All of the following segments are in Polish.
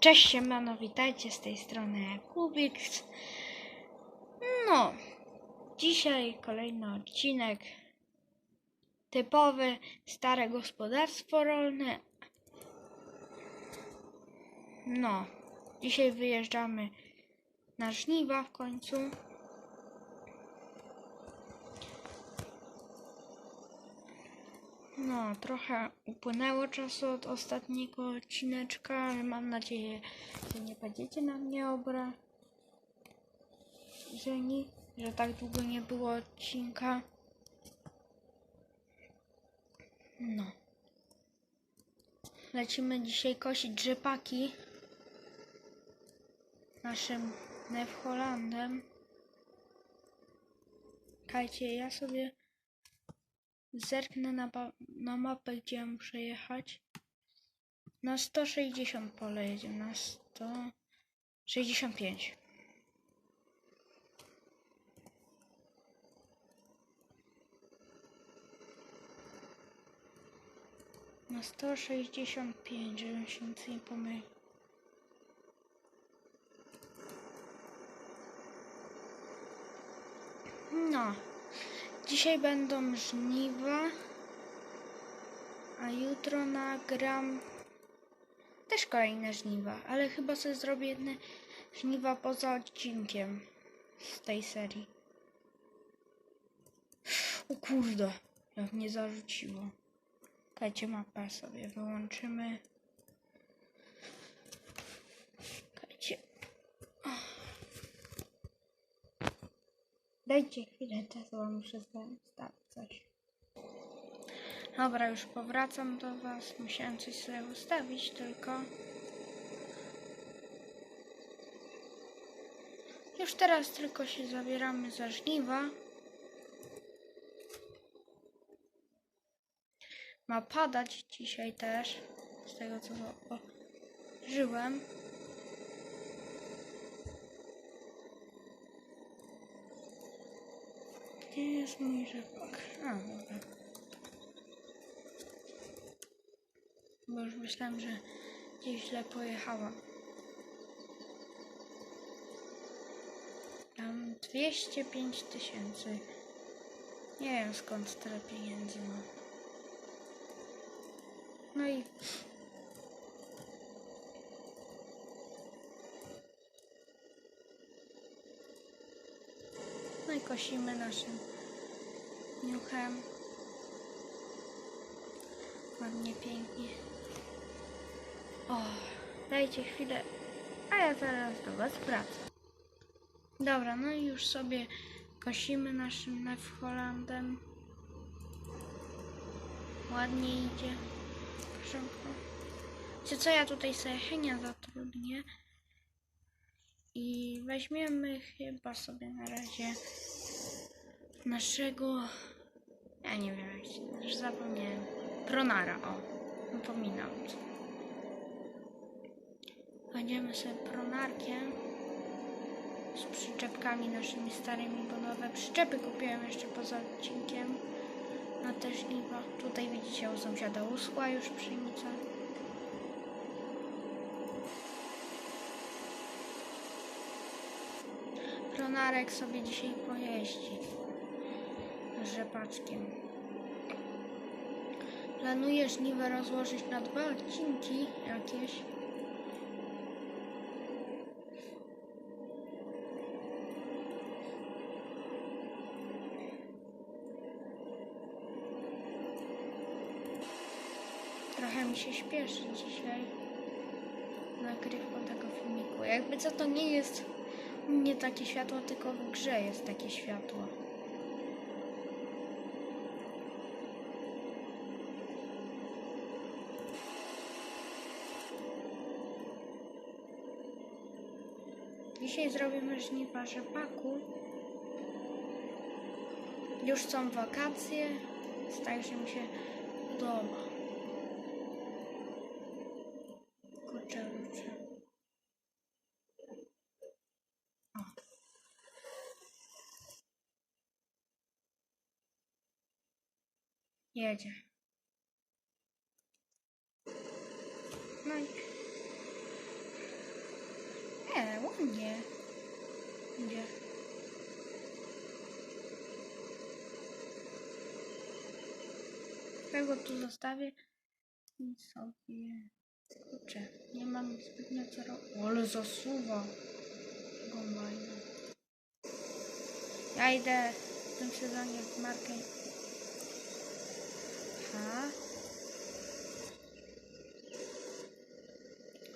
Cześć siemano, witajcie z tej strony Kubik. No, dzisiaj kolejny odcinek typowy, stare gospodarstwo rolne. No, dzisiaj wyjeżdżamy na żniwa w końcu. No, trochę upłynęło czasu od ostatniego odcineczka, mam nadzieję, że nie będziecie na mnie obrażeni, że tak długo nie było odcinka. No. Lecimy dzisiaj kosić rzepaki naszym Newholandem. Kajcie, ja sobie Zerknę na, na mapę, gdzie ja muszę jechać. Na 160 pole jedziemy, na 165. Na 165, żebym się nic nie pomylił. No. Dzisiaj będą żniwa, a jutro nagram też kolejne żniwa, ale chyba sobie zrobię jedne żniwa poza odcinkiem z tej serii. O kurde, jak mnie zarzuciło. Dajcie mapę sobie wyłączymy. Dajcie. Dajcie chwilę czasu, bo muszę stać coś. Dobra, już powracam do Was. Musiałem coś sobie ustawić tylko. Już teraz tylko się zabieramy za żniwa. Ma padać dzisiaj też, z tego co żyłem. Gdzie jest mój rzepak? A, dobra. Bo już myślałem, że gdzieś źle pojechałam. Mam 205 tysięcy. Nie wiem skąd tyle pieniędzy mam. No i kosimy naszym niuchem. Ładnie, pięknie. O, dajcie chwilę, a ja zaraz do Was wracam. Dobra, no i już sobie kosimy naszym Nefholandem. Ładnie idzie. Proszę. Czy co ja tutaj sobie Henia zatrudnię? I weźmiemy chyba sobie na razie naszego. Ja nie wiem, jak się już zapomniałem. Pronara, o. Napominam. Będziemy sobie pronarkiem z przyczepkami naszymi starymi, bo nowe przyczepy kupiłem jeszcze poza odcinkiem na te żniwa. Tutaj widzicie u sąsiada uschła już pszenica. Pronarek sobie dzisiaj pojeździ rzepaczkiem. Planuję żniwę rozłożyć na dwa odcinki jakieś. Trochę mi się śpieszy dzisiaj nagrywką tego filmiku. Jakby co to nie jest u mnie takie światło, tylko w grze jest takie światło. Dzisiaj zrobimy żniwa rzepaku. Już są wakacje, stajemy się doma. Kurczę. Jedzie. No Nie, ładnie. Gdzie? Ja go tu zostawię i sobie... Kurczę, nie mam zbytnio co robić. Ale zasuwa. Kombajna. Ja idę w tym sezonie w markę. Ha.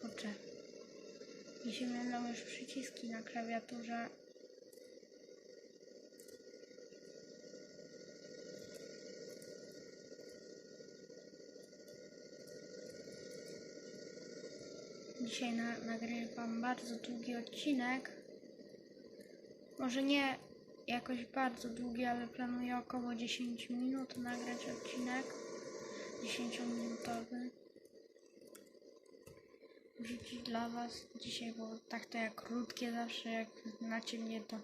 Kurczę. Mi się mylą już przyciski na klawiaturze. Dzisiaj na, nagrywam bardzo długi odcinek. Może nie jakoś bardzo długi, ale planuję około 10 minut nagrać odcinek. 10-minutowy. Wrzucić dla Was dzisiaj, bo tak to jak krótkie zawsze, jak znacie mnie, to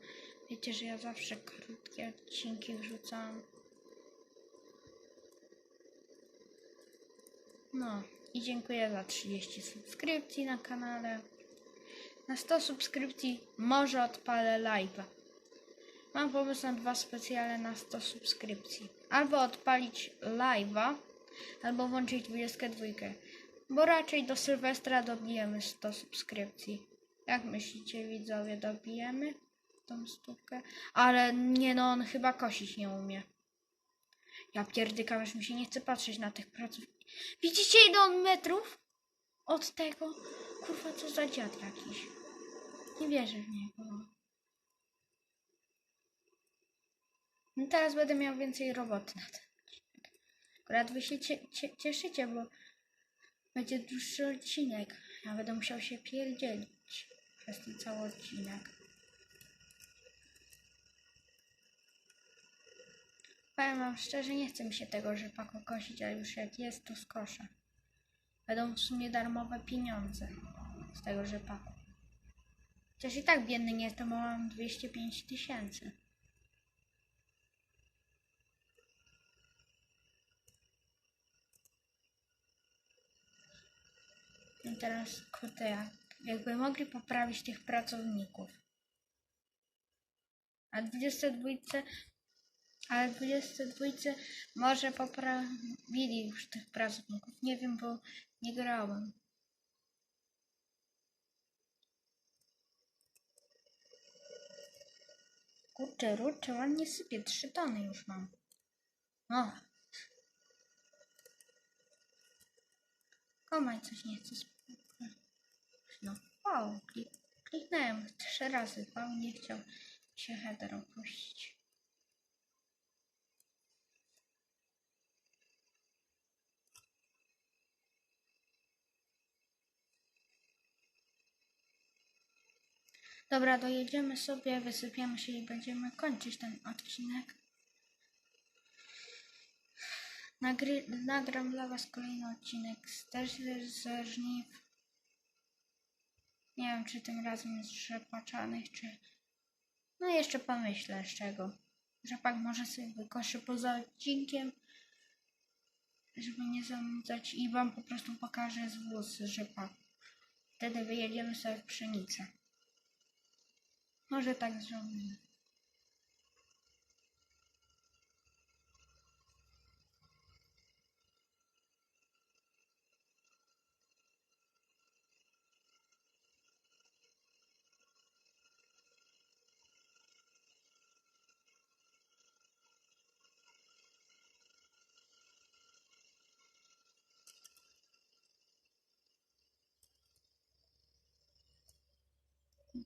wiecie, że ja zawsze krótkie odcinki wrzucam. No i dziękuję za 30 subskrypcji na kanale. Na 100 subskrypcji może odpalę live'a. Mam pomysł na dwa specjale na 100 subskrypcji. Albo odpalić live'a, albo włączyć 22. Bo raczej do Sylwestra dobijemy 100 subskrypcji. Jak myślicie, widzowie, dobijemy tą stówkę? Ale nie no, on chyba kosić nie umie. Ja pierdykam, już mi się nie chce patrzeć na tych pracowników. Widzicie ile on metrów? Od tego? Kurwa, co za dziad jakiś. Nie wierzę w niego. No teraz będę miał więcej roboty na ten. Akurat wy się cie, cie, cieszycie, bo będzie dłuższy odcinek. Ja będę musiał się pierdzielić przez ten cały odcinek. Powiem wam szczerze, nie chce mi się tego rzepaku kosić, ale już jak jest, to skoszę. Będą w sumie darmowe pieniądze z tego rzepaku. Chociaż i tak biedny nie jestem, bo mam 205 tysięcy. Teraz, kurde, jak, jakby mogli poprawić tych pracowników. A 22 ale w 22 może poprawili już tych pracowników. Nie wiem, bo nie grałem. Kurczę, rucze, ładnie sypie. Trzy tony już mam. O. Komaj coś nie chce sp- No, wow, klik, kliknąłem trzy razy. Wow, nie chciał się header opuścić. Dobra, dojedziemy sobie, wysypiemy się i będziemy kończyć ten odcinek. Nagry nagram dla Was kolejny odcinek z też ze żniw. Nie wiem, czy tym razem jest rzepaczanych, czy... No jeszcze pomyślę z czego. Rzepak może sobie wykoszy poza odcinkiem, żeby nie zanudzać i Wam po prostu pokażę z rzepaku. Wtedy wyjedziemy sobie w pszenicę. Może tak zrobimy.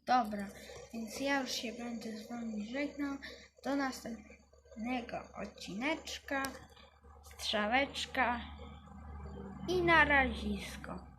Dobra, więc ja już się będę z wami żegnał. Do następnego odcineczka. Strzałeczka. I na razisko.